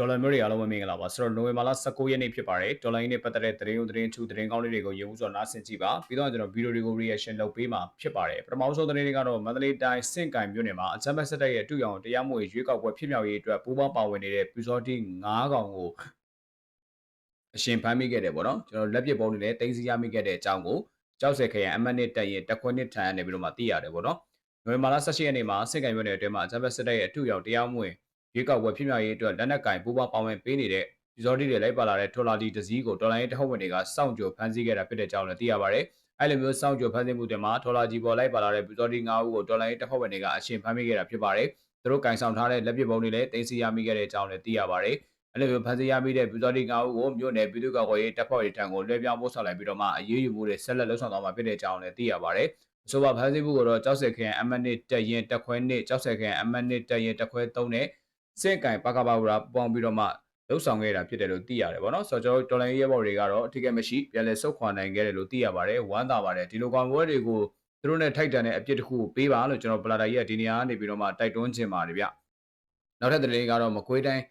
ဒေါ်လာမျိုးတွေအားလုံးပဲမင်္ဂလာပါဆိုတော့နိုဝင်ဘာလ19ရက်နေ့ဖြစ်ပါတယ်ဒေါ်လာရင်းနဲ့ပတ်သက်တဲ့သတင်းဥသတင်းချူသတင်းကောင်းလေးတွေကိုရေဦးစွာနားဆင်ကြည့်ပါပြီးတော့ကျွန်တော်ဗီဒီယိုတွေကို reaction လုပ်ပေးမှာဖြစ်ပါတယ်ပထမဆုံးသတင်းတွေကတော့မန္တလေးတိုင်းစင့်ကင်မြို့နယ်မှာအချမ်းဘတ်ဆက်တဲ့ရဲ့တူရောင်တရားမွေရွေးကောက်ပွဲဖြစ်မြောက်ရေးအတွက်ပူးပေါင်းပါဝင်နေတဲ့ပူစောတိ9កောင်ကိုအရှင်ဖမ်းမိခဲ့တယ်ပေါ့နော်ကျွန်တော်လက်ပစ်ပုံးတွေနဲ့တင်စီရမိခဲ့တဲ့အကြောင်းကိုကြောက်စက်ခရံအမတ်နစ်တက်ရင်တက်ခွန်းနစ်ထန်နေပြီးတော့မှသိရတယ်ပေါ့နော်နိုဝင်ဘာလ18ရက်နေ့မှာစင့်ကင်မြို့နယ်အတွင်းမှာအချမ်းဘတ်ဆက်တဲ့ရဲ့တူရောင်တရားမွေ ရွေးကောက်ပွဲဖြစ်မြောက်ရေးအတွက်လက်နက်ကင်ပူးပေါင်းပါဝင်ပေးနေတဲ့ဒီဇော်ဒီတွေလိုက်ပါလာတဲ့ထော်လာဒီတစည်းကိုတော်လိုင်းရေးတဟုတ်ဝင်တွေကစောင့်ကြိုဖမ်းဆီးခဲ့တာဖြစ်တဲ့အကြောင်းလည်းသိရပါတယ်။အဲလိုမျိုးစောင့်ကြိုဖမ်းဆီးမှုတွေမှာထော်လာကြီးပေါ်လိုက်ပါလာတဲ့ဒီဇော်ဒီ9ဦးကိုတော်လိုင်းရေးတဟုတ်ဝင်တွေကအရှင်ဖမ်းမိခဲ့တာဖြစ်ပါတယ်။သူတို့ကင်ဆောင်ထားတဲ့လက်ပစ်ပုံတွေလည်းတင်စီရမိခဲ့တဲ့အကြောင်းလည်းသိရပါတယ်။အဲလိုမျိုးဖမ်းဆီးရမိတဲ့ဒီဇော်ဒီ9ဦးကိုမြို့နယ်ပြည်သူ့ကော်ရေးတပ်ဖွဲ့တွေထံကိုလွှဲပြောင်းပို့ဆောင်လိုက်ပြီးတော့မှအရေးယူမှုတွေဆက်လက်လှုပ်ဆောင်သွားမှာဖြစ်တဲ့အကြောင်းလည်းသိရပါတယ်။အဆိုပါဖမ်းဆီးမှုကိုတော့ကြောက်စက်ခရိုင်အမတ်နစ်တက်ရင်တက်ခွဲနစ်ကြောက်စက်ခရိုင်အမတ်နစ်တက်ရင်တက်ခွဲ3နဲ့ စင့်ကင်ပကပဝရာပေါင်းပြီးတော့မှလှုပ်ဆောင်ခဲ့တာဖြစ်တယ်လို့သိရတယ်ဗောနော်ဆိုတော့ကျွန်တော်တော်လိုင်းရဲဘော်တွေကတော့အထူးကမရှိပြန်လဲဆုတ်ခွာနိုင်ခဲ့တယ်လို့သိရပါတယ်ဝမ်းသာပါတယ်ဒီလိုကောင်ပွဲတွေကိုသူတို့နဲ့ထိုက်တန်တဲ့အပြစ်တစ်ခုကိုပေးပါလို့ကျွန်တော်ပလာတာကြီးကဒီနေရာကနေပြီးတော့မှတိုက်တွန်းချင်ပါတယ်ဗျနောက်ထပ်သတင်းကတော့မကွေးတိုင်း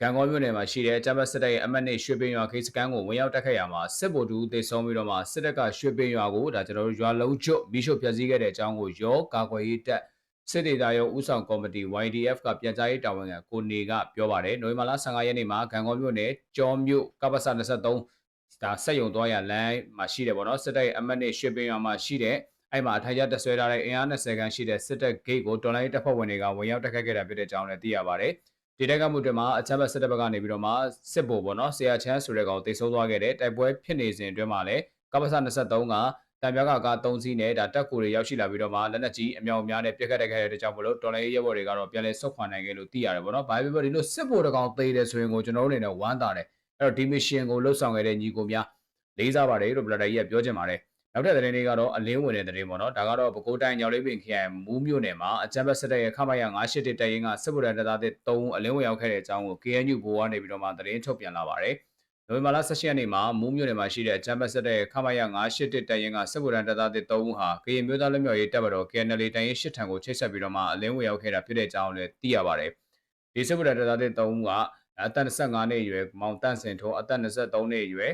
ကံကောမြို့နယ်မှာရှိတဲ့ဂျပန်စစ်တပ်ရဲ့အမတ်နဲ့ရွှေပင်ရွာခေစကန်ကိုဝင်ရောက်တက်ခဲ့ရမှာစစ်ဗိုလ်တူတေဆုံးပြီးတော့မှစစ်တပ်ကရွှေပင်ရွာကိုဒါကျွန်တော်တို့ရွာလုံးကျွတ်မိရှုဖျက်ဆီးခဲ့တဲ့အကြောင်းကိုရောကာကွယ်ရေးတပ် စစ်ဒေသရုံးဥဆောင်ကော်မတီ YDF ကပြန်ကြားရေးတာဝန်ခံကိုနေကပြောပါတယ်နိုဝင်ဘာလ15ရက်နေ့မှာဂံကောမြို့နယ်ကျော်မြို့ကပ္ပစ23ဒါဆက်ယုံသွားရလမ်းမှာရှိတယ်ဗောနော်စစ်တပ်ရဲ့အမတ်နဲ့ရွှေပင်ရွာမှာရှိတဲ့အဲ့မှာအထိုင်ကျတက်ဆွဲထားတဲ့အင်အား20ခန်းရှိတဲ့စစ်တပ်ဂိတ်ကိုတော်လိုင်းတပ်ဖွဲ့ဝင်တွေကဝင်ရောက်တက်ခတ်ခဲ့တာဖြစ်တဲ့အကြောင်းလည်းသိရပါတယ်ဒီတက်ကမှုတွေမှာအချမ်းဘတ်စစ်တပ်ဘက်ကနေပြီးတော့မှစစ်ဗိုလ်ပေါ့နော်ဆရာချမ်းဆိုတဲ့ကောင်တိတ်ဆိုးသွားခဲ့တဲ့တိုက်ပွဲဖြစ်နေစဉ်အတွင်းမှာလည်းကပ္ပစ23က တံပြားကကား3စီးနဲ့ဒါတက်ကူတွေရောက်ရှိလာပြီးတော့မှလက်နက်ကြီးအမြောက်အများနဲ့ပြက်ခတ်တိုက်ခိုက်တဲ့ကြောင့်မလို့တော်လိုင်းရဲဘော်တွေကတော့ပြန်လဲဆုတ်ခွာနိုင်ခဲ့လို့သိရတယ်ပေါ့နော်။ဘာပဲပြောဒီလိုစစ်ဗိုလ်တကောင်သေးတယ်ဆိုရင်ကိုကျွန်တော်တို့အနေနဲ့ဝမ်းသာတယ်။အဲ့တော့ဒီမစ်ရှင်ကိုလှုပ်ဆောင်ခဲ့တဲ့ညီကိုများလေးစားပါတယ်လို့ဘလတာကြီးကပြောချင်ပါတယ်။နောက်ထပ်သတင်းလေးကတော့အလင်းဝင်တဲ့သတင်းပေါ့နော်။ဒါကတော့ပဲခူးတိုင်းညောင်လေးပင်ခရိုင်မူးမြို့နယ်မှာအကြမ်းဖက်စစ်တပ်ရဲ့ခမရ981တပ်ရင်းကစစ်ဗိုလ်တပ်သားတွေ3ဦးအလင်းဝင်ရောက်ခဲ့တဲ့အကြောင်းကို KNU ဘိုးကနေပြီးတော့မှသတင်းထုတ်ပြန်လာပါတယ်။ နိုဝင်ဘာလ16ရက်နေ့မှာမူးမြို့နယ်မှာရှိတဲ့ဂျမ်ဘတ်ဆက်တဲ့ခမရ981တပ်ရင်းကစစ်ဗိုလ်တပ်သား3ဦးဟာကရင်မျိုးသားလူမျိုးရေးတပ်မတော် KNL တပ်ရင်း8ထံကိုချိတ်ဆက်ပြီးတော့မှအလင်းဝင်ရောက်ခဲ့တာဖြစ်တဲ့အကြောင်းလည်းသိရပါတယ်။ဒီစစ်ဗိုလ်တပ်သား3ဦးကအသက်25နှစ်အရွယ်မောင်တန့်စင်ထွန်းအသက်23နှစ်အရွယ်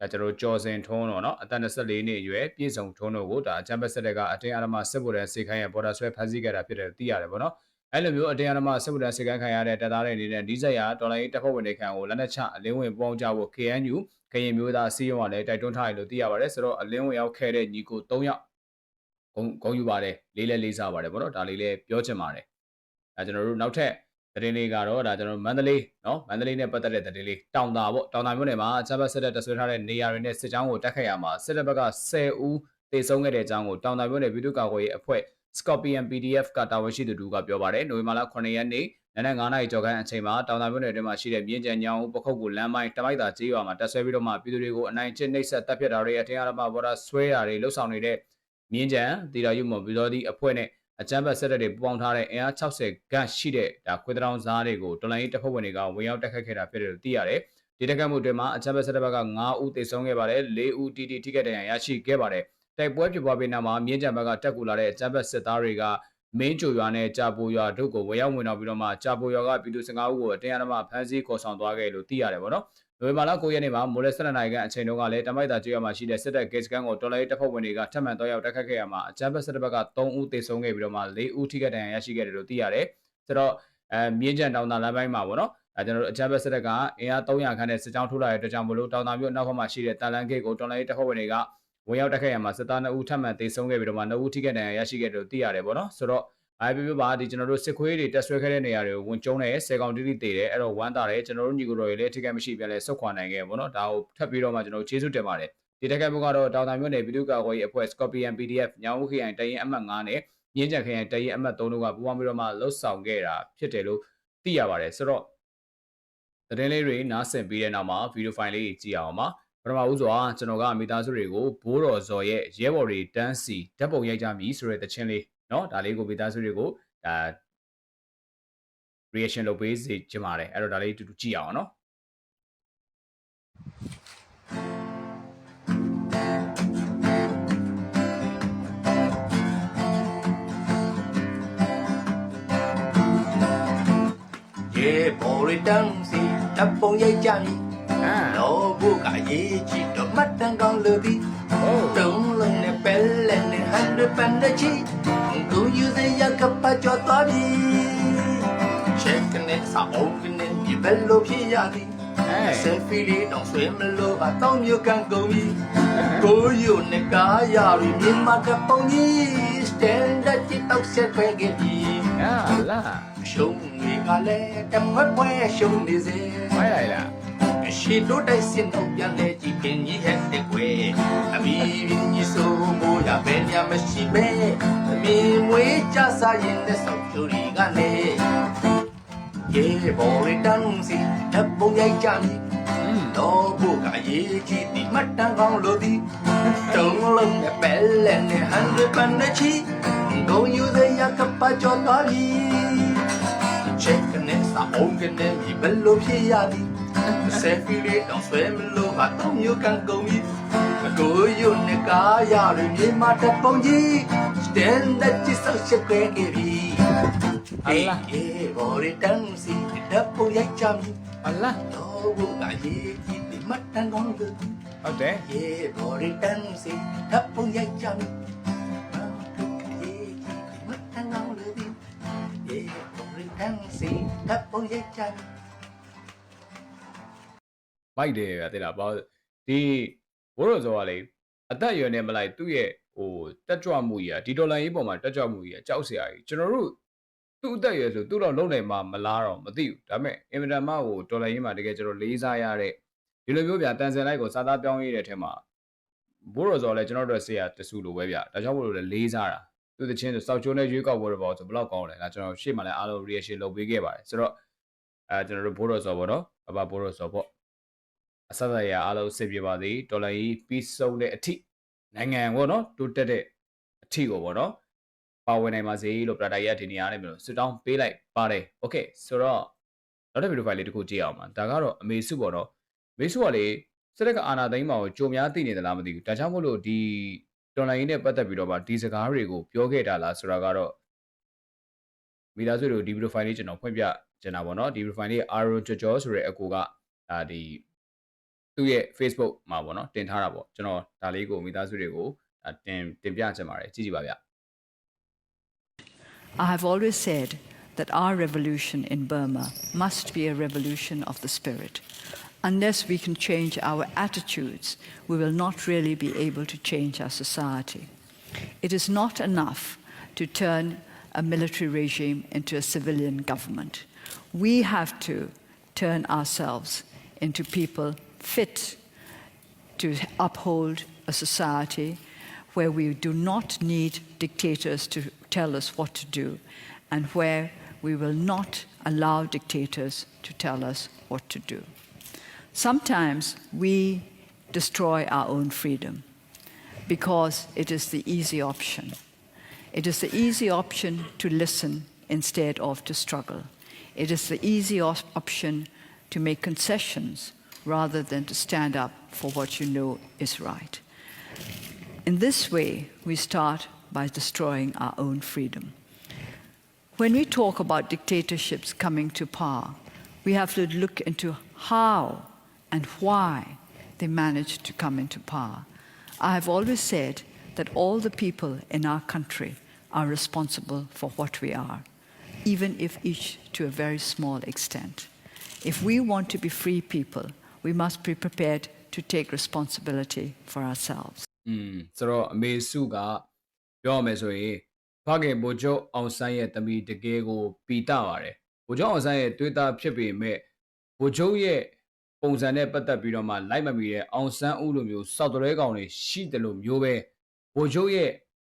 ဒါကျွန်တော်ကျော်စင်ထွန်းတော့နော်အသက်24နှစ်အရွယ်ပြည်စုံထွန်းတို့ကိုဒါဂျမ်ဘတ်ဆက်တဲ့အတင်းအာရမစစ်ဗိုလ်တပ်စေခိုင်းရဲ့ဘော်ဒါဆွဲဖမ်းဆီးခဲ့တာဖြစ်တယ်သိရတယ်ပေါ့နော်။ အဲ့လိုမျိုးအတင်းအဓမ္မစစ်ဗုဒ္ဓစေကန်းခံရတဲ့တပ်သားတွေအနေနဲ့ဒီဇက်ရတော်လိုင်းတပ်ဖွဲ့ဝင်တွေခံကိုလက်နက်ချအလင်းဝင်ပေါင်းကြဖို့ KNU ကရင်မျိုးသားစီးရုံကလည်းတိုက်တွန်းထားတယ်လို့သိရပါတယ်ဆိုတော့အလင်းဝင်ရောက်ခဲ့တဲ့ညီကို၃ယောက်ဂုံဂုံယူပါတယ်လေးလဲလေးစားပါတယ်ဗောနော်ဒါလေးလဲပြောချင်ပါတယ်ဒါကျွန်တော်တို့နောက်ထပ်သတင်းလေးကတော့ဒါကျွန်တော်မန္တလေးနော်မန္တလေးနဲ့ပတ်သက်တဲ့သတင်းလေးတောင်တာပေါ့တောင်တာမြို့နယ်မှာချဘတ်စစ်တပ်တဆွဲထားတဲ့နေရာတွေနဲ့စစ်ကြောင်းကိုတက်ခတ်ရမှာစစ်တပ်ဘက်က10ဦးတေဆုံးခဲ့တဲ့အကြောင်းကိုတောင်တာမြို့နယ်ပြည်သူ့ကာကွယ်ရေးအဖွဲ့ Scorpion PDF ကတာဝန်ရှိသူတို့ကပြောပါတယ်နိုဝင်ဘာလ9ရက်နေ့နနက်9နာရီကျော်ခန့်အချိန်မှာတောင်တာမြို့နယ်အတွင်းမှာရှိတဲ့မြင်းကြံညောင်ပခုတ်ကိုလမ်းမိုင်းတမိုက်တာကျေးရွာမှာတက်ဆွဲပြီးတော့မှပြည်သူတွေကိုအနိုင်ကျင့်နှိပ်စက်တပ်ဖြတ်တာတွေအထင်အားမဘော်ဒါဆွဲတာတွေလှုပ်ဆောင်နေတဲ့မြင်းကြံတီရာယုမော်ဗီဇော်ဒီအဖွဲ့နဲ့အကြမ်းဖက်ဆက်တဲ့တွေပူပေါင်းထားတဲ့အင်အား60ဂတ်ရှိတဲ့ဒါခွေးတောင်စားတွေကိုတော်လိုင်းတပ်ဖွဲ့ဝင်တွေကဝင်ရောက်တက်ခတ်ခဲ့တာဖြစ်တယ်လို့သိရတယ်ဒီတက်ခတ်မှုတွေမှာအကြမ်းဖက်ဆက်တဲ့ဘက်က9ဦးသေဆုံးခဲ့ပါတယ်4ဦးတီတီထိခိုက်ဒဏ်ရာရရှိခဲ့ပါတယ် တိုက်ပွဲဖြစ်ပွားပြီးနောက်မှာမြင်းကြံဘက်ကတက်ကူလာတဲ့အကြမ်းဖက်စစ်သားတွေကမင်းချိုရွာနဲ့ကြာပိုရွာတို့ကိုဝယ်ရောက်ဝင်တော့ပြီးတော့မှကြာပိုရွာကပြည်သူ15ဦးကိုအတင်းအဓမ္မဖမ်းဆီးခေါ်ဆောင်သွားခဲ့လို့သိရတယ်ဗောနော်။နိုဝင်ဘာလ9ရက်နေ့မှာမိုးလေ12နိုင်ကအချိန်တုန်းကလည်းတမိုက်တာကျွော်မှာရှိတဲ့စစ်တပ်ဂိတ်စကန်ကိုတော်လိုင်းတပ်ဖွဲ့ဝင်တွေကထပ်မံတော့ရောက်တက်ခတ်ခဲ့ရမှာအကြမ်းဖက်စစ်တပ်ဘက်က3ဦးသေဆုံးခဲ့ပြီးတော့မှ4ဦးထိခိုက်ဒဏ်ရာရရှိခဲ့တယ်လို့သိရတယ်။ဆိုတော့အဲမြင်းကြံတောင်တာလမ်းပိုင်းမှာဗောနော်။အဲကျွန်တော်တို့အကြမ်းဖက်စစ်တပ်ကအင်အား300ခန်းနဲ့စစ်ကြောင်းထိုးလာတဲ့အတွက်ကြောင့်မလို့တောင်တာမြို့နောက်ဘက်မှာရှိတဲ့တန်လန်ဂိတ်ကိုတော်လိုင်းတပ်ဖွဲ့ဝင်တွေက ဝင်ရောက်တက်ခဲ့ရမှာစစ်သား2ဦးထပ်မံသေဆုံးခဲ့ပြီးတော့မှ2ဦးထိခိုက်ဒဏ်ရာရရှိခဲ့တယ်လို့သိရတယ်ဗောနော်။ဆိုတော့အားပြပြပါဒီကျွန်တော်တို့စစ်ခွေးတွေတက်ဆွဲခဲ့တဲ့နေရာတွေကိုဝင်ကျုံးတယ်ဆယ်ကောင်တိတိတည်တယ်အဲ့တော့ဝမ်းသာတယ်ကျွန်တော်တို့ညီကိုတော်တွေလည်းထိခိုက်မရှိပြန်လဲဆုတ်ခွာနိုင်ခဲ့ပေါ့နော်ဒါကိုထပ်ပြီးတော့မှကျွန်တော်တို့ကျေးဇူးတင်ပါတယ်ဒီတက်ကက်ဘုကတော့တောင်တာမြို့နယ်ပြည်သူ့ကာကွယ်ရေးအဖွဲ့ Scorpion PDF ညောင်ဦးခရိုင်တရင်အမှတ်9နဲ့မြင်းကြံခရိုင်တရင်အမှတ်3တို့ကပူးပေါင်းပြီးတော့မှလှုပ်ဆောင်ခဲ့တာဖြစ်တယ်လို့သိရပါတယ်ဆိုတော့သတင်းလေးတွေနားဆင်ပြီးတဲ့နောက်မှာဗီဒီယိုဖိုင်လေးကြည့်အောင်ပါ ပထမဦးစွာကျွန်တော်ကမိသားစုတွေကိုဘိုးတော်ဇော်ရဲ့ရဲဘော်တွေတန်းစီဓာတ်ပုံရိုက်ကြမည်ဆိုတဲ့တခြင်းလေးเนาะဒါလေးကိုမိသားစုတွေကိုဒါ reaction လုပ်ပေးစေချင်ပါတယ်အဲ့တော့ဒါလေးတူတူကြည့်အောင်နော် ရေပေါ်ရီတန်းစီ တပ်ပုံရိုက်ကြမည် အာ တော့ဘုကရေးကြည့်တော့မှတ်တမ်းကောင်းလို့သည်ဟုတ်တုံးလုံးနဲ့ပဲလက်နဲ့ဟန်ဒပန်တဲ့ချီကိုယူစရာကပ်ပါကြောသွားပြီချက်ကနေစာအုပ်ကနေဒီဘယ်လိုဖြစ်ရသည်အဲဆယ်ဖီလေးတောင်ဆွေးမလို့အတောင်းမျိုးကန်ကုန်ပြီကိုယူနဲ့ကားရပြီမြန်မာကပုံကြီးစတန်ဒတ်ကြီးတောက်ဆက်ခွဲခဲ့ပြီအာလာရှုံးတွေကလည်းတမွက်ပွဲရှုံးနေစေမိုက်လို က်လားရှိတို့တိုက်စင်တော့ပြန်လေကြည့်ပင်ကြီးဟဲ့တဲ့ကွယ်အမီပင်ကြီးဆိုမိုးရပဲညမရှိပဲအမီမွေးကြစားရင်တဲ့ဆောက်ချိုရီကနေရေဘော်ရီတန်းစီတပ်ပုံရိုက်ကြမည်อืมတော့ဘုကရေးကြည့်ဒီမှတ်တမ်းကောင်းလို့ဒီတုံးလုံးနဲ့ပဲလဲနဲ့ဟန်ဒပန်နဲ့ချီဂုံယူတဲ့ရကပ်ပါကြောတော်ပြီချက်ကနေစာအုံးကနေဒီဘယ်လိုဖြစ်ရသည် ဆယ်ဖီလေးတောင်ဆွဲမလို့ဟာတော့မျိုးကန်ကုန်ပြီအကိုရုပ်နဲ့ကားရရမြေမာတပုံကြီးစတန်ဒတ်ချစ်ဆောက်ချက်ခဲ့ခဲ့ပြီအေးဘော်ရီတန်းစီတပ်ပုံရိုက်ကြမည်အလာတော့ဘုကရေးကြည့်ဒီမှတ်တမ်းကောင်းလို့ဟုတ်တယ်ရေဘော်ရီတန်းစီတပ်ပုံရိုက်ကြမည်တော့ဘုကရေးကြည့်ဒီမှတ်တမ်းကောင်းလို့ရေဘော်ရီတန်းစီတပ်ပုံရိုက်ကြမည် မိုက်တယ်ဗျတိလားဘာလို့ဒီဘိုးတော်စောကလေအသက်အရွယ်နဲ့မလိုက်သူ့ရဲ့ဟိုတက်ကြွမှုကြီးอ่ะဒီဒေါ်လာကြီးပေါ်မှာတက်ကြွမှုကြီးอ่ะကြောက်စရာကြီးကျွန်တော်တို့သူ့အသက်အရွယ်ဆိုသူ့တော့လုံနိုင်မှာမလားတော့မသိဘူးဒါပေမဲ့အင်မတန်မှဟိုဒေါ်လာကြီးမှာတကယ်ကျွန်တော်လေးစားရတဲ့ဒီလိုမျိုးဗျာတန်စင်လိုက်ကိုစားသားပြောင်းရတဲ့ထဲမှာဘိုးတော်စောလည်းကျွန်တော်တို့ဆေးရတဆူလိုပဲဗျာဒါကြောင့်မို့လို့လည်းလေးစားတာသူတချင်းဆိုစောက်ချိုးနဲ့ရွေးကောက်ပွဲတော့ပေါ့ဆိုဘယ်လောက်ကောင်းလဲဒါကျွန်တော်ရှေ့မှာလည်းအားလုံး reaction လုပ်ပေးခဲ့ပါတယ်ဆိုတော့အဲကျွန်တော်တို့ဘိုးတော်စောပေါ့နော်အဘဘိုးတော်စောပေါ့ အဆက်ဆက်ရအားလုံးစစ်ပြပါသည်ဒေါ်လာကြီးပြီးဆုံးတဲ့အထိနိုင်ငံပေါ့နော်တိုးတက်တဲ့အထိကိုပေါ့နော်ပါဝင်နိုင်ပါစေလို့ပရာဒါကြီးကဒီနေရာနဲ့မျိုးဆွတောင်းပေးလိုက်ပါတယ်โอเคဆိုတော့နောက်တစ်ဗီဒီယိုဖိုင်လေးတစ်ခုကြည့်အောင်ပါဒါကတော့အမေစုပေါ့နော်အမေစုကလေစက်ကအာနာသိန်းမှာကိုကြုံများသိနေသလားမသိဘူးဒါကြောင့်မို့လို့ဒီဒေါ်လာကြီးနဲ့ပတ်သက်ပြီးတော့ဗာဒီစကားတွေကိုပြောခဲ့တာလားဆိုတာကတော့မိသားစုတို့ဒီဗီဒီယိုဖိုင်လေးကျွန်တော်ဖွင့်ပြချင်တာပေါ့နော်ဒီဗီဒီယိုဖိုင်လေးအာရိုဂျော်ဂျော်ဆိုတဲ့အကူကဒါဒီ သူ့ရဲ့ Facebook မှာပေါ့နော်တင်ထားတာပေါ့ကျွန်တော်ဒါလေးကိုမိသားစုတွေကိုဒါတင်တင်ပြချင်ပါတယ်ကြည့်ကြည့်ပါဗျ I have always said that our revolution in Burma must be a revolution of the spirit. Unless we can change our attitudes, we will not really be able to change our society. It is not enough to turn a military regime into a civilian government. We have to turn ourselves into people fit to uphold a society where we do not need dictators to tell us what to do and where we will not allow dictators to tell us what to do. Sometimes we destroy our own freedom because it is the easy option. It is the easy option to listen instead of to struggle. It is the easy op- option to make concessions rather than to stand up for what you know is right. In this way, we start by destroying our own freedom. When we talk about dictatorships coming to power, we have to look into how and why they managed to come into power. I have always said that all the people in our country are responsible for what we are, even if each to a very small extent. If we want to be free people, we must be prepared to take responsibility for ourselves. อืมဆိုတော့အမေစုကပြောရမယ်ဆိုရင်ဖခင်ဘိုလ်ချုပ်အောင်ဆန်းရဲ့တမီတကယ်ကိုပီတာပါတယ်ဘိုလ်ချုပ်အောင်ဆန်းရဲ့တွေ့တာဖြစ်ပေမဲ့ဘိုလ်ချုပ်ရဲ့ပုံစံနဲ့ပတ်သက်ပြီးတော့မှလိုက်မမီတဲ့အောင်ဆန်းဦးလိုမျိုးစောက်တရဲကောင်တွေရှိတယ်လို့မျိုးပဲဘိုလ်ချုပ်ရဲ့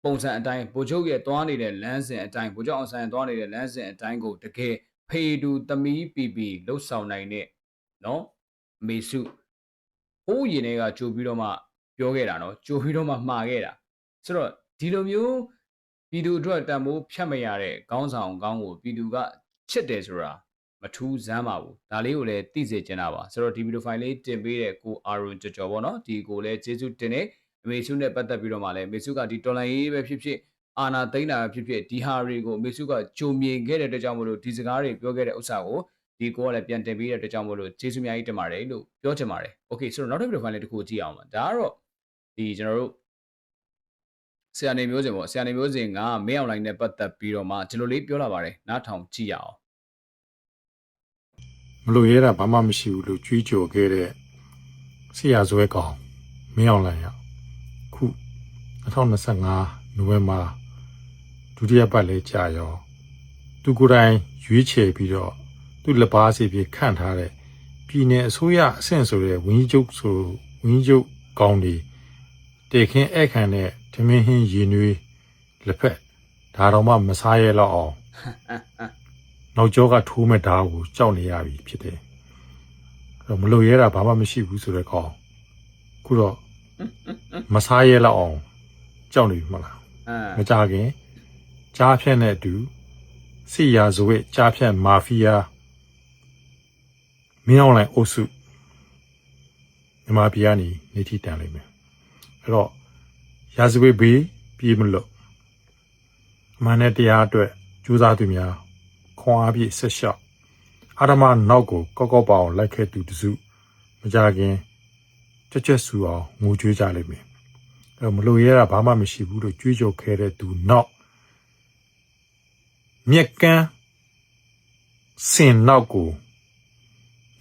ပုံစံအတိုင်းဘိုလ်ချုပ်ရဲ့သွားနေတဲ့လမ်းစဉ်အတိုင်းဘိုလ်ချုပ်အောင်ဆန်းရဲ့သွားနေတဲ့လမ်းစဉ်အတိုင်းကိုတကယ်ဖေတူသမီးပီပီလှုပ်ဆောင်နိုင်တဲ့နော်အ မေစုဟိုးရင်တွေကကြိုပြီးတော့မှပြောခဲ့တာနော်ကြိုပြီးတော့မှမှားခဲ့တာဆိုတော့ဒီလိုမျိုးပြည်သူအတွက်တန်ဖိုးဖြတ်မရတဲ့ခေါင်းဆောင်ကောင်းကိုပြည်သူကချစ်တယ်ဆိုတာမထူးဆန်းပါဘူးဒါလေးကိုလည်းသိစေချင်တာပါဆိုတော့ဒီဗီဒီယိုဖိုင်လေးတင်ပေးတဲ့ကိုအာရုံကြော်ကြော်ပေါ့နော်ဒီကိုလည်းကျေးဇူးတင်နေအမေစုနဲ့ပတ်သက်ပြီးတော့မှလည်းမေစုကဒီတော်လိုင်းရေးပဲဖြစ်ဖြစ်အာနာသိန်းတာဖြစ်ဖြစ်ဒီဟာတွေကိုမေစုကကြုံမြင်ခဲ့တဲ့အတွက်ကြောင့်မလို့ဒီစကားတွေပြောခဲ့တဲ့ဥစ္စာကို ဒီကိုကလည်းပြန်တင်ပေးတဲ့အတွက်ကြောင့်မို့လို့ကျေးဇူးအများကြီးတင်ပါတယ်လို့ပြောချင်ပါတယ်။ Okay ဆိုတော့နောက်တစ်ဗီဒီယိုဖိုင်လေးတစ်ခုကိုကြည့်အောင်ပါဒါကတော့ဒီကျွန်တော်တို့ဆရာနေမျိုးစင်ပေါ့ဆရာနေမျိုးစင်ကမင်းအွန်လိုင်းနဲ့ပတ်သက်ပြီးတော့မှဒီလိုလေးပြောလာပါတယ်နားထောင်ကြည့်ရအောင်မလို့ရဲတာဘာမှမရှိဘူးလို့ကြွေးကြော်ခဲ့တဲ့ဆရာဇွဲကောင်မင်းအောင်လှိုင်ရခု2025နိုဝင်ဘာဒုတိယပတ်လဲကြာရောသူကိုယ်တိုင်ရွေးချယ်ပြီးတော့ သူလက်ပါစီပြီးခန့်ထားတဲ့ပြည်내အစိုးရအဆင့်ဆိုတဲ့ဝင်းကြီးချုပ်ဆိုဝင်းကြီးချုပ်ကောင်းဒီတေခင်းဧကန်တဲ့ဓမင်းဟင်းရည်နွေးလက်ဖက်ဒါတော့မှမစားရဲတော့အောင်နောက်ကျောကထိုးမဲ့ဓာတ်ကိုကြောက်နေရပြီဖြစ်တယ်။အဲ့တော့မလို့ရဲတာဘာမှမရှိဘူးဆိုတဲ့ကောင်ခုတော့မစားရဲလောက်အောင်ကြောက်နေပြီမလားအမ်မကြခင်ကြားဖြတ်နဲ့အတူစီယာဇဝဲကြားဖြတ်မာဖီးယား မင်းအောင်လိုင်အုပ်စုမြန်မာပြည်ကနေနေထိတန်လိမ့်မယ်အဲ့တော့ရာဇဝဲဘေးပြေးမလို့အမှန်နဲ့တရားအတွက်ကြိုးစားသူများခွန်အားပြည့်ဆက်လျှောက်အာရမနောက်ကိုကောက်ကောက်ပအောင်လိုက်ခဲ့သူတစုမကြခင်ကြွကြွဆူအောင်ငိုကြွေးကြလိမ့်မယ်အဲ့တော့မလို့ရဲတာဘာမှမရှိဘူးလို့ကြွေးကြော်ခဲ့တဲ့သူနောက်မြက်ကန်းစင်နောက်ကို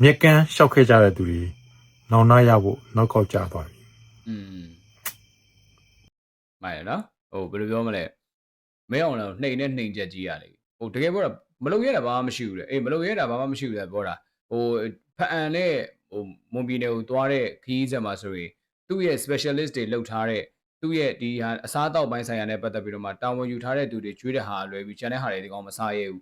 မြက်ကန်းရှောက်ခဲ့ကြတဲ့သူတွေနောင်နာရဖို့နောက်ကောက်ကြသွားပြီอืมမိုင်နော်ဟိုဘယ်လိုပြောမလဲမင်းအောင်လည်းနှိမ်နဲ့နှိမ်ချက်ကြီးရလေဟိုတကယ်ပြောတာမလုပ်ရတာဘာမှမရှိဘူးလေအေးမလုပ်ရတာဘာမှမရှိဘူးလေပြောတာဟိုဖအန်နဲ့ဟိုမွန်ပြည်နယ်ကိုသွားတဲ့ခီးဆက်မှာဆိုရင်သူ့ရဲ့ specialist တွေလောက်ထားတဲ့သူ့ရဲ့ဒီဟာအစားအသောက်ပိုင်းဆိုင်ရာနဲ့ပတ်သက်ပြီးတော့မှတာဝန်ယူထားတဲ့သူတွေကျွေးတဲ့ဟာလွယ်ပြီးကျန်တဲ့ဟာတွေဒီကောင်မစားရဘူး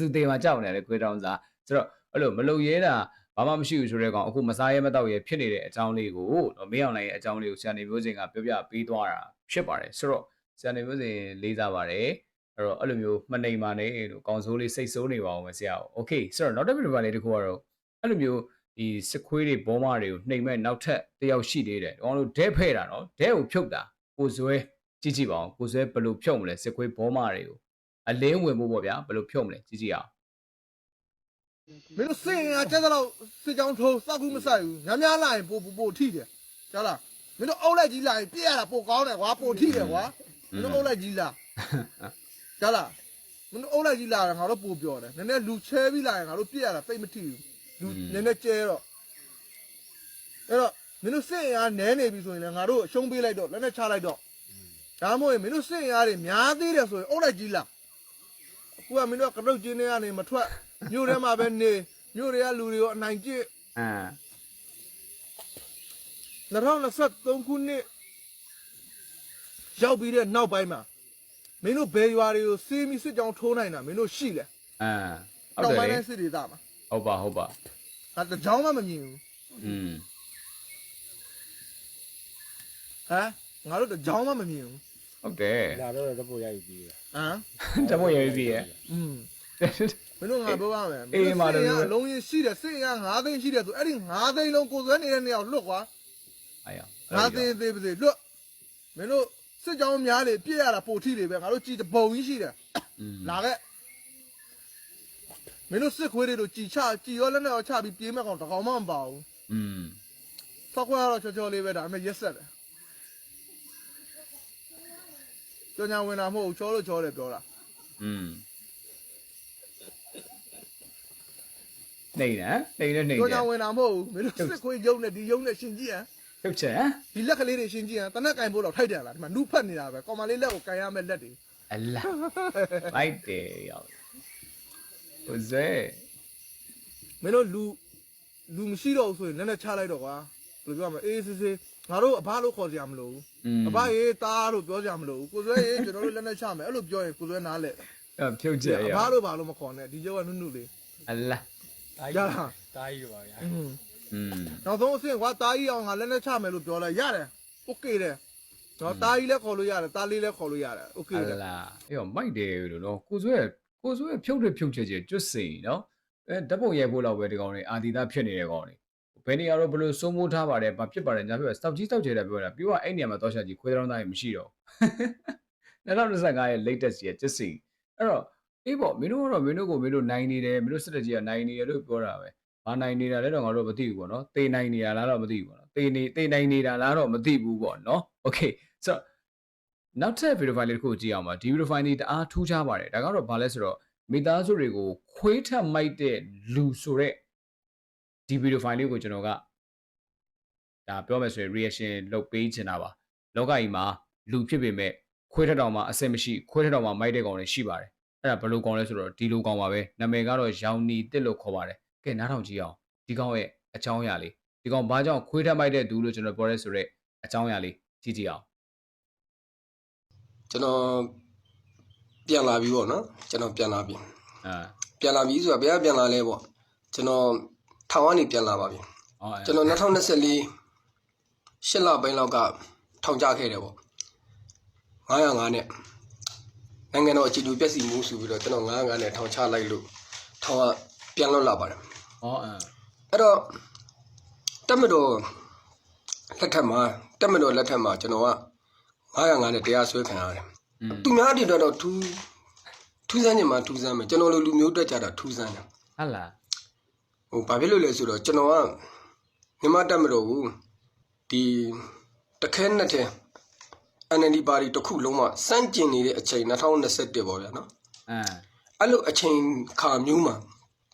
သူတေမှာကြောက်နေတယ်ခွေးတောင်စားဆိုတော့ အဲ့လိုမလုပ်ရဲတာဘာမှမရှိဘူးဆိုတဲ့ကောင်အခုမစားရဲမတော့ရဲဖြစ်နေတဲ့အကြောင်းလေးကိုတော့မင်းအောင်လိုင်းရဲ့အကြောင်းလေးကိုဆရာနေမျိုးစင်ကပြောပြပေးသွားတာဖြစ်ပါတယ်ဆိုတော့ဆရာနေမျိုးစင်လေးစားပါတယ်အဲ့တော့အဲ့လိုမျိုးမနှိမ်ပါနဲ့လို့ကောင်းစိုးလေးစိတ်ဆိုးနေပါအောင်မဆရာ။ Okay ဆိုတော့နောက်တစ်ဗီဒီယိုလေးတစ်ခုကတော့အဲ့လိုမျိုးဒီစခွေးတွေဘောမတွေကိုနှိမ်မဲ့နောက်ထပ်တစ်ယောက်ရှိသေးတယ်။ဒီကောင်တို့ဒဲဖဲ့တာနော်။ဒဲကိုဖြုတ်တာကိုဇွဲကြည့်ကြည့်ပါအောင်ကိုဇွဲဘယ်လိုဖြုတ်မလဲစခွေးဘောမတွေကိုအလင်းဝင်ဖို့ပေါ့ဗျာဘယ်လိုဖြုတ်မလဲကြည့်ကြည့်အောင် မင်းတို့စင်ရကျက်တော့စစ်ကြောင်းထိုးစောက်ကူးမဆိုင်ဘူးများများလာရင်ပို့ပို့ပို့ထိတယ်ကြားလားမင်းတို့အုပ်လိုက်ကြီးလာရင်ပြည့်ရတာပို့ကောင်းတယ်ကွာပို့ထိတယ်ကွာမင်းတို့အုပ်လိုက်ကြီးလာကြားလားမင်းတို့အုပ်လိုက်ကြီးလာရင်ငါတို့ပို့ပြောတယ်နည်းနည်းလူချဲပြီးလာရင်ငါတို့ပြည့်ရတာတိတ်မထိဘူးလူနည်းနည်းကျဲတော့အဲ့တော့မင်းတို့စင်ရနဲနေပြီဆိုရင်လည်းငါတို့အရှုံးပေးလိုက်တော့လက်နဲ့ချလိုက်တော့ဒါမှမဟုတ်ရင်မင်းတို့စင်ရတွေများသေးတယ်ဆိုရင်အုပ်လိုက်ကြီးလာအခုကမင်းတို့ကကရုတ်ကျင်းနေကနေမထွက် မြို့ထဲမှာပဲနေမြို့တွေကလူတွေကိုအနိုင်ကျင့် အမ် 2023ခုနှစ်ရောက်ပြီးတဲ့နောက်ပိုင်းမှာမင်းတို့ဘယ်ရွာတွေကိုစေးမီစစ်ကြောင်းထိုးနိုင်တာမင်းတို့ရှိလဲ အမ်ဟုတ် နောက် တယ် ပိုင်း လေ တဲ့စစ်တွေသားမှာ ဟုတ်ပါဟုတ်ပါ ငါတကြောင်မှမမြင်ဘူး อืม ဟမ်ငါတို့တကြောင်မှမမြင်ဘူး ဟုတ်တယ် လာတော့တော့ပို့ရယူပြီး ဟမ် တမို့ရေးစီရဲ့ อืม မင်းတို့ငါပြောရမယ်အေးအေးမာတယ် စင်ရအလုံးကြီးရှိတယ်စင်ရ9သိန်းရှိတယ်ဆိုအဲ့ဒီ9သိန်းလုံးကိုယ်စွဲနေတဲ့နေရာကိုလွတ်ကွာ哎呀，9သိန်းသေးပါစေလွတ်မင်းတို့စစ်ကြောင်းများလေပြည့်ရတာပိုထိတွေပဲငါတို့ကြည်တပုံကြီးရှိတယ်嗯，လာခဲ့မင်းတို့စစ်ခွေးတွေတို့ကြည်ချကြည်ရောလက်နဲ့ရောချပြီးပြေးမဲ့ကောင်တစ်ကောင်မှမပါဘူး嗯，ဖောက်ခွဲရတော့ချောချောလေးပဲဒါပေမဲ့ရက်ဆက်တယ်ကြောင်ညာဝင်တာမဟုတ်ဘူးချောလို့ချောတယ်ပြောတာ嗯， နေတယ်နေတယ်နေတယ်ကိုကြောင်ဝင်တာမဟုတ်ဘူးမင်းတို့စစ်ခွေးရုံနဲ့ဒီရုံနဲ့ရှင်ကြည့်ဟမ်ဟုတ်ချင်ဒီလက်ကလေးတွေရှင်ကြည့်ဟမ်တနက်ကင်ဖို့တော့ထိုက်တယ်လားဒီမှာနုဖက်နေတာပဲကောင်မလေးလက်ကိုကင်ရမယ့်လက်တွေအလားလိုက်တယ်ရောက်ဟိုဇဲမင်းတို့လူလူမရှိတော့ဆိုရင်နည်းနည်းချလိုက်တော့ကွာဘယ်လိုပြောမလဲအေးစစ်စစ်ငါတို့အဘလို့ခေါ်ကြမလို့အဘရေးသားလို့ပြောကြမလို့ကိုစွဲရေးကျွန်တော်တို့လက်နဲ့ချမယ်အဲ့လိုပြောရင်ကိုစွဲနားလဲဖြုတ်ကြရအဘလို့ဘာလို့မခေါ်နဲ့ဒီကျောက်ကနုနုလေးအလား တား ရ ကြီး လား တားကြီးပါဗျာ อืม อืม နောက်ဆုံးအဆင့်ကွာတားကြီးအောင်ငါလက်နဲ့ချမယ်လို့ပြောလိုက်ရတယ်โอเคတယ်နော်တားကြီးလည်းခေါ်လို့ရတယ်တားလေးလည်းခေါ်လို့ရတယ်โอเค အ တယ် လာအေးမိုက်တယ်လို့နော်ကိုစွဲကိုစွဲဖြုတ်တယ်ဖြုတ်ချက်ချက်ကျွတ်စိန်နော်အဲဓာတ်ပုံရိုက်ဖို့လောက်ပဲဒီကောင်တွေအာဒီသားဖြစ်နေတဲ့ကောင်တွေဘယ်နေရာတော့ဘယ်လိုစိုးမိုးထားပါတယ်ဘာဖြစ်ပါတယ်ညာဖြစ်ပါစတောက်ကြီးစတောက်ချေတာပြောတာပြီးတော့အဲ့နေရာမှာတော့ရှာကြီးခွေးတောင်းသားကြီးမရှိတော့2025ရဲ့ latest ရဲ့ကျွတ်စိန်အဲ့တော့ အေးပေါ့မင်းတို့ကတော့မင်းတို့ကိုမင်းတို့နိုင်နေတယ်မင်းတို့စစ်တပ်ကြီးကနိုင်နေတယ်လို့ပြောတာပဲဘာနိုင်နေတာလဲတော့ငါတို့မသိဘူးပေါ့နော်တေနိုင်နေတာလားတော့မသိဘူးပေါ့နော်တေနေတေနိုင်နေတာလားတော့မသိဘူးပေါ့နော်โอเคဆိုတော့နောက်ထပ် video file လေးတစ်ခုကိုကြည့်အောင်ပါဒီ video file လေးတအားထူးခြားပါတယ်ဒါကတော့ဘာလဲဆိုတော့မိသားစုတွေကိုခွေးထက်မိုက်တဲ့လူဆိုတဲ့ဒီ video file လေးကိုကျွန်တော်ကဒါပြောမယ်ဆိုရင် reaction လုပ်ပေးချင်တာပါလောကကြီးမှာလူဖြစ်ပေမဲ့ခွေးထက်တောင်မှအဆင်မရှိခွေးထက်တောင်မှမိုက်တဲ့ကောင်တွေရှိပါတယ် အဲ့ဒါဘယ်လိုကောင်းလဲဆိုတော့ဒီလိုကောင်းပါပဲနာမည်ကတော့ရောင်နီတစ်လို့ခေါ်ပါတယ်ကဲနားထောင်ကြည့်အောင်ဒီကောင်ရဲ့အကြောင်းအရာလေးဒီကောင်ဘာကြောင့်ခွေးထက်မိုက်တဲ့သူလို့ကျွန်တော်ပြောရဲဆိုတော့အကြောင်းအရာလေးကြည့်ကြည့်အောင်ကျွန်တော်ပြန်လာပြီပေါ့နော်ကျွန်တော်ပြန်လာပြီအာပြန်လာပြီဆိုတာဘယ်ကပြန်လာလဲပေါ့ကျွန်တော်ထောင်ကနေပြန်လာပါပြီအော်အဲ့ကျွန်တော်2024ရှစ်လပိုင်းလောက်ကထောင်ကျခဲ့တယ်ပေါ့905နဲ့ နိုင်ငံတော်အခြေလူပြည့်စီမှုဆိုပြီးတော့ကျွန်တော်905နဲ့ထောင်ချလိုက်လို့ထောင်ကပြန်လွတ်လာပါတယ်ဟောအမ်အဲ့တော့တက်မတော်လက်ထက်မှာတက်မတော်လက်ထက်မှာကျွန်တော်က905နဲ့တရားစွဲခံရတယ်อืมသူများတွေတော့တော့ထူးထူးဆန်းနေမှာထူးဆန်းမယ်ကျွန်တော်လိုလူမျိုးတက်ကြတာထူးဆန်းတယ်ဟာလားဟိုဘာဖြစ်လို့လဲဆိုတော့ကျွန်တော်ကမြမတက်မတော်ဘူးဒီတခဲနဲ့ထဲ NLD ပါတီတစ်ခုလုံးမှာစန့်ကျင်နေတဲ့အချိန်2021ပေါ့ဗျာနော်အမ်အဲ့လိုအချိန်ခါမျိုးမှာ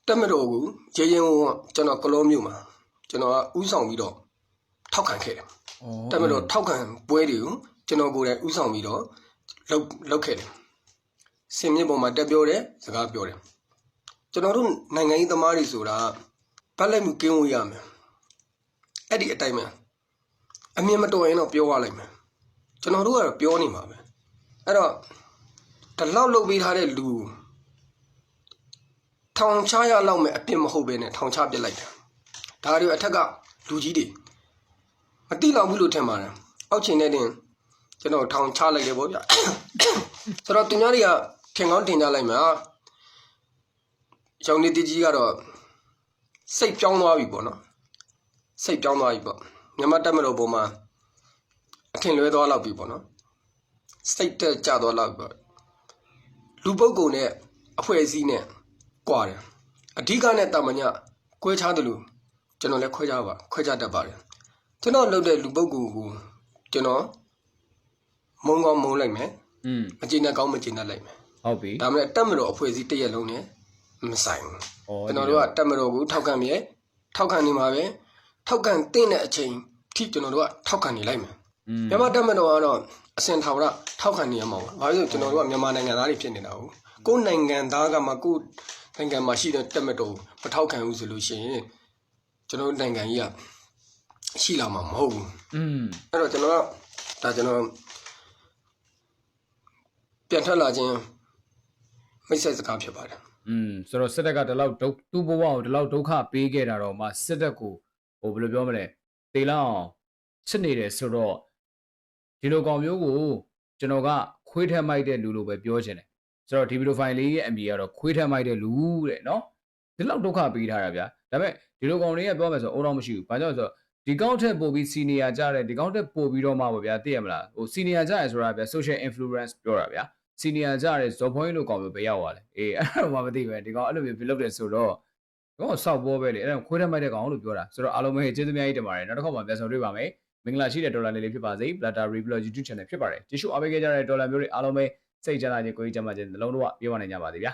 တက်မတော်ကိုရေရင်ကိုကျွန်တော်ကလောမျိုးမှာကျွန်တော်ကဥဆောင်ပြီးတော့ထောက်ခံခဲ့တယ်ဩတက်မတော်ထောက်ခံပွဲတွေကိုကျွန်တော်ကိုယ်တိုင်ဥဆောင်ပြီးတော့လှုပ်လှုပ်ခဲ့တယ်စင်မြင့်ပေါ်မှာတက်ပြောတယ်စကားပြောတယ်ကျွန်တော်တို့နိုင်ငံရေးသမားတွေဆိုတာဗတ်လိုက်မှုကင်းဝေးရမယ်အဲ့ဒီအတိုင်းပဲအမြင်မတော်ရင်တော့ပြောရလိုက်မယ် ကျွန်တော်တို့ကတော့ပြောနေမှာပဲအဲ့တော့ဒီလောက်လုပ်ပေးထားတဲ့လူထောင်ချရလောက်မဲ့အပြစ်မဟုတ်ပဲနဲ့ထောင်ချပြစ်လိုက်တာဒါတွေအထက်ကလူကြီးတွေမတိလောက်ဘူးလို့ထင်ပါတယ်အောက်ချင်တဲ့တင်ကျွန်တော်ထောင်ချလိုက်တယ်ဗောဗျဆိုတော့သူများတွေကထင်ကောင်းတင်ကြလိုက်မှာရောင်နေတကြီးကတော့စိတ်ပြောင်းသွားပြီပေါ့နော်စိတ်ပြောင်းသွားပြီပေါ့မြန်မာတက်မတော်ပုံမှာ အထင်လွဲသွားလောက်ပြီပေါ့နော်စိတ်တက်ကြသွားလောက်ပြီလူပုဂ္ဂိုလ်နဲ့အဖွဲ့အစည်းနဲ့ကွာတယ်အဓိကနဲ့တာမညခွဲခြားတယ်လို့ကျွန်တော်လည်းခွဲခြားပါခွဲခြားတတ်ပါတယ်ကျွန်တော်လုပ်တဲ့လူပုဂ္ဂိုလ်ကိုကျွန်တော်မုံကောင်းမုံလိုက်မယ်อืมအကျဉ်းနဲ့ကောင်းမကျဉ်းနဲ့လိုက်မယ်ဟုတ်ပြီဒါမှလည်းတက်မတော်အဖွဲ့အစည်းတရက်လုံးနဲ့မဆိုင်ဘူးကျွန်တော်တို့ကတက်မတော်ကိုထောက်ခံမြဲထောက်ခံနေမှာပဲထောက်ခံတင့်တဲ့အချိန်ထိကျွန်တော်တို့ကထောက်ခံနေလိုက်မယ် မြန်မာတက်မတော်ကတော့အစင်ထောင်ရထောက်ခံနေရမှာပါဘာလို့လဲဆိုကျွန်တော်တို့ကမြန်မာနိုင်ငံသားတွေဖြစ်နေတာဟုတ်ကိုယ်နိုင်ငံသားကမှကိုယ်နိုင်ငံမှာရှိတဲ့တက်မတော်မထောက်ခံဘူးဆိုလို့ရှိရင်ကျွန်တော်တို့နိုင်ငံကြီးကရှိလာမှာမဟုတ်ဘူး อืม အဲ့တော့ကျွန်တော်ကဒါကျွန်တော်ပြန်ထွက်လာခြင်းမိတ်ဆက်စကားဖြစ်ပါတယ် อืมဆိုတော့စစ်တပ်ကဒီလောက်ဒုက္ခသူ့ဘဝကိုဒီလောက်ဒုက္ခပေးခဲ့တာတော့မှစစ်တပ်ကိုဟိုဘယ်လိုပြောမလဲတေလောက်အောင်ချစ်နေတယ်ဆိုတော့ ဒီလိုကောင်မျိုးကိုကျွန်တော်ကခွေးထက်မိုက်တဲ့လူလို့ပဲပြောချင်တယ်ဆိုတော့ဒီဗီဒီယိုဖိုင်လေးရဲ့အမည်ကတော့ခွေးထက်မိုက်တဲ့လူတဲ့နော်ဒီလောက်ဒုက္ခပေးထားတာဗျာဒါပေမဲ့ဒီလိုကောင်တွေကပြောမယ်ဆိုအိုးတော့မရှိဘူးဘာကြောင့်လဲဆိုတော့ဒီကောက်ထက်ပို့ပြီးစီနီယာကြတဲ့ဒီကောက်ထက်ပို့ပြီးတော့မှပေါ့ဗျာသိရမလားဟိုစီနီယာကြရဲဆိုတာဗျာ social influence ပြောတာဗျာစီနီယာကြရဲဇော်ဖွိုင်းလို့ကောင်မျိုးပဲရောက်သွားတယ်အေးအဲ့တော့မှမသိပဲဒီကောင်အဲ့လိုမျိုးပြလုပ်တယ်ဆိုတော့ဒီကောင်ဆောက်ပေါ်ပဲလေအဲ့ဒါခွေးထက်မိုက်တဲ့ကောင်လို့ပြောတာဆိုတော့အားလုံးပဲကျေးဇူးများကြီးတင်ပါတယ်နောက်တစ်ခါမှပြန်ဆောင်တွေ့ပါမယ် မင်္ဂလာရှိတဲ့ဒေါ်လာလေးလေးဖြစ်ပါစေ Blatter Reblog YouTube channel ဖြစ်ပါတယ်ကျေးဇူးအားပေးခဲ့ကြတဲ့ဒေါ်လာမျိုးတွေအားလုံးပဲစိတ်ချမ်းသာခြင်းကိုယ်ကြီးချမ်းသာခြင်းနှလုံးသွင်းပြည့်ဝနိုင်ကြပါစေဗျာ